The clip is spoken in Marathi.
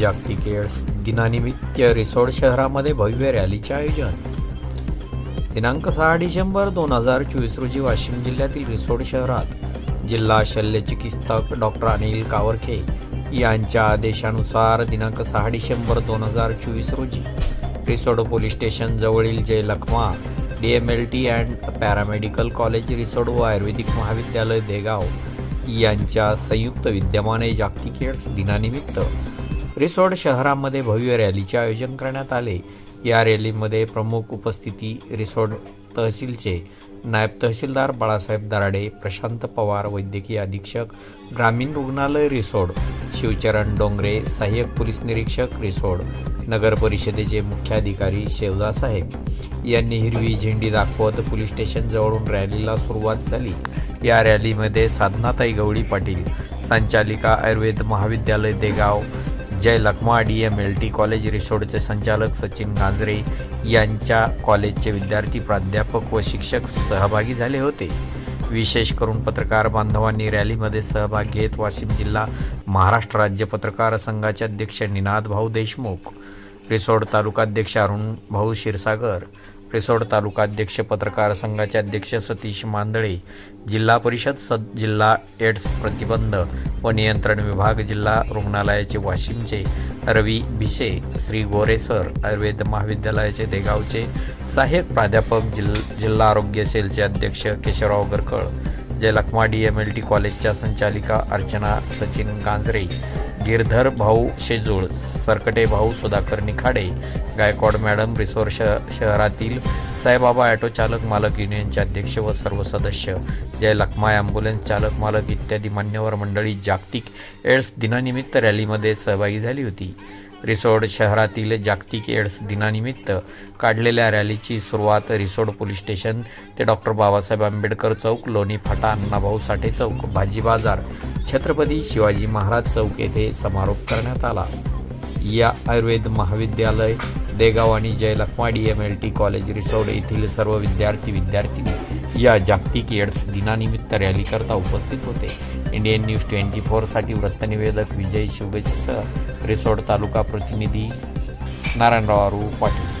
जागतिक एड्स दिनानिमित्त रिसोड शहरामध्ये भव्य रॅलीचे आयोजन. दिनांक सहा डिसेंबर दोन हजार चोवीस रोजी वाशिम जिल्ह्यातील रिसोड शहरात जिल्हा शल्यचिकित्सक डॉक्टर अनिल कावरखे यांच्या आदेशानुसार दिनांक सहा डिसेंबर दोन हजार चोवीस रोजी रिसोड पोलीस स्टेशन जवळील Jai Lakhma D M L T and paramedical college Risod व आयुर्वेदिक महाविद्यालय देगाव यांच्या संयुक्त विद्यमाने जागतिक एड्स दिनानिमित्त रिसोड शहरामध्ये भव्य रॅलीचे आयोजन करण्यात आले. या रॅलीमध्ये प्रमुख उपस्थिती रिसोड तहसीलचे नायब तहसीलदार बाळासाहेब दराडे प्रशांत पवार वैद्यकीय अधीक्षक ग्रामीण रुग्णालय रिसोड शिवचरण डोंगरे सहाय्यक पोलीस निरीक्षक रिसोड नगर परिषदेचे मुख्याधिकारी शेवदासाहेब यांनी हिरवी झेंडी दाखवत पोलीस स्टेशन जवळून रॅलीला सुरुवात झाली. या रॅलीमध्ये साधनाताई गवळी पाटील संचालिका आयुर्वेद महाविद्यालय Degaon Jai Lakhma D M L T college रिसोडचे संचालक सचिन गांजरे यांच्या कॉलेजचे विद्यार्थी प्राध्यापक व शिक्षक सहभागी झाले होते. विशेष करून पत्रकार बांधवांनी रॅलीमध्ये सहभाग घेत वाशिम जिल्हा महाराष्ट्र राज्य पत्रकार संघाचे अध्यक्ष निनाद भाऊ देशमुख रिसोड तालुकाध्यक्ष अरुण भाऊ क्षीरसागर रिसोड तालुका अध्यक्ष पत्रकार संघाचे अध्यक्ष सतीश मांदळे जिल्हा परिषद सद जिल्हा एड्स प्रतिबंध व नियंत्रण विभाग जिल्हा रुग्णालयाचे वाशिमचे रवी भिसे श्री गोरे सर आयुर्वेद महाविद्यालयाचे देगावचे सहाय्यक प्राध्यापक जिल जिल्हा आरोग्य सेलचे अध्यक्ष Keshavrao Garkal Jai Lakhma D M L T कॉलेजच्या संचालिका अर्चना सचिन गांजरे गिरधर भाऊ शेजूळ सरकटे भाऊ सुधाकर निखाडे गायकवाड मॅडम रिसोर श शहरातील साईबाबा ॲटो चालक मालक युनियनचे अध्यक्ष व सर्व सदस्य जय लखमा ॲम्ब्युलन्स चालक मालक इत्यादी मान्यवर मंडळी जागतिक एड्स दिनानिमित्त रॅलीमध्ये सहभागी झाली होती. रिसोड शहरातील जागतिक एड्स दिनानिमित्त काढलेल्या रॅलीची सुरुवात रिसोड पोलीस स्टेशन ते डॉक्टर बाबासाहेब आंबेडकर चौक लोणी फाटा अण्णाभाऊ साठे चौक भाजी बाजार छत्रपती शिवाजी महाराज चौक येथे समारोप करण्यात आला. या आयुर्वेद महाविद्यालय देगाव आणि जयलखवाडी M L T college Risod येथील सर्व विद्यार्थी विद्यार्थिनी या जागतिक एड्स दिनानिमित्त रॅलीकरता उपस्थित होते. इंडियन न्यूज ट्वेंटी फोरसाठी वृत्तनिवेदक विजय शिवगेसह रिसोड तालुका प्रतिनिधी नारायणराव आरू पाटील.